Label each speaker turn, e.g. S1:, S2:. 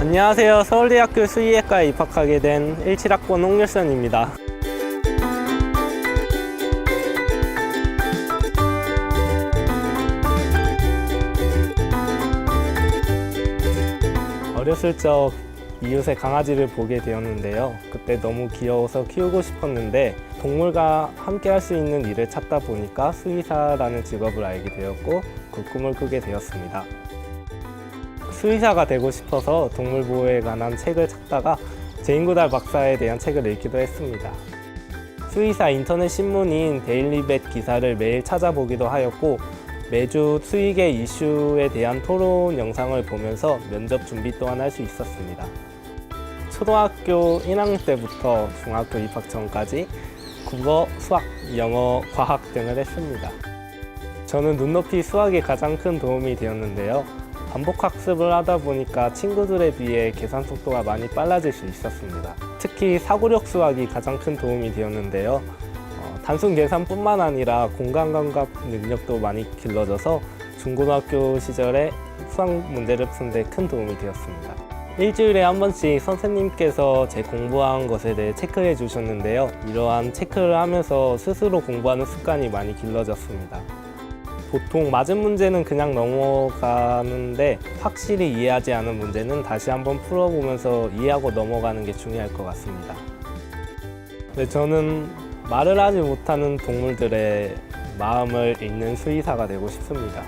S1: 안녕하세요. 서울대학교 수의학과에 입학하게 된 17학번 홍일선입니다. 어렸을 적 이웃의 강아지를 보게 되었는데요. 그때 너무 귀여워서 키우고 싶었는데 동물과 함께 할 수 있는 일을 찾다 보니까 수의사라는 직업을 알게 되었고 그 꿈을 꾸게 되었습니다. 수의사가 되고 싶어서 동물 보호에 관한 책을 찾다가 제인구달 박사에 대한 책을 읽기도 했습니다. 수의사 인터넷 신문인 데일리벳 기사를 매일 찾아보기도 하였고 매주 수의계 이슈에 대한 토론 영상을 보면서 면접 준비 또한 할 수 있었습니다. 초등학교 1학년 때부터 중학교 입학 전까지 국어, 수학, 영어, 과학 등을 했습니다. 저는 눈높이 수학에 가장 큰 도움이 되었는데요. 반복 학습을 하다 보니까 친구들에 비해 계산 속도가 많이 빨라질 수 있었습니다. 특히 사고력 수학이 가장 큰 도움이 되었는데요. 어, 단순 계산뿐만 아니라 공간 감각 능력도 많이 길러져서 중고등학교 시절에 수학 문제를 푸는데 큰 도움이 되었습니다. 일주일에 한 번씩 선생님께서 제 공부한 것에 대해 체크해 주셨는데요. 이러한 체크를 하면서 스스로 공부하는 습관이 많이 길러졌습니다. 보통 맞은 문제는 그냥 넘어가는데 확실히 이해하지 않은 문제는 다시 한번 풀어보면서 이해하고 넘어가는 게 중요할 것 같습니다. 네, 저는 말을 하지 못하는 동물들의 마음을 읽는 수의사가 되고 싶습니다.